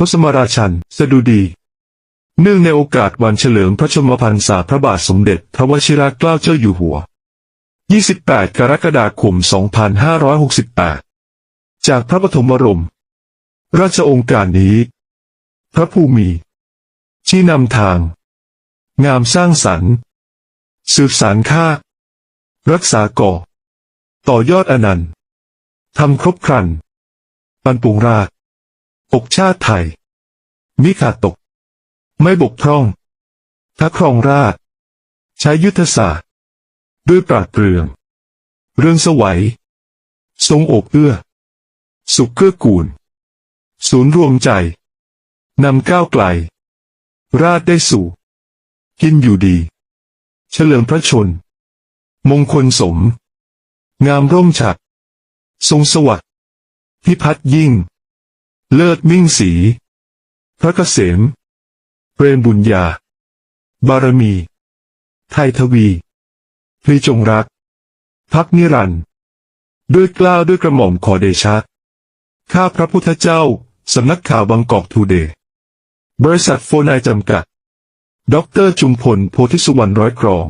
ทศมราชัน สดุดี เนื่องในโอกาสวันเฉลิมพระชนมพรรษาพระบาทสมเด็จพระวชิรเกล้าเจ้าอยู่หัว 28 กรกฎาคม 2568 จากพระปฐมบรม ราชองการนี้ พระภูมิ ชี้นำทาง งามสร้างสรรค์ สืบสารค่า รักษาก่อ ต่อยอดอนันต์ทำครบครันปันปุงราก อกชาติไทย มิขาดตก ไม่บกพร่องถ้าครองราช ใช้ยุทธศาสตร์ ด้วยปราดเปรื่อง เรื่องสวัย ทรงอบเอื้อ สุขเกื้อกูล ศูนย์รวมใจ นำก้าวไกล ราชได้สู่ กินอยู่ดี เฉลิมพระชน มงคลสม งามร่มฉัดทรงสวัสดิ์พิพัฒยิ่ง เลิศมิ่งสี พระเกษม เปรมบุญญา บารมี ไทยทวีพรีจงรัก พักนิรันด์ด้วยกล้าวด้วยกระหม่อมขอเดชะ ข้าพระพุทธเจ้า สำนักข่าวบางกอกทูเดย์ บริษัทโฟนายจำกัดดอกเตอรจุมพลโพธิสุวรรณร้อยกรอง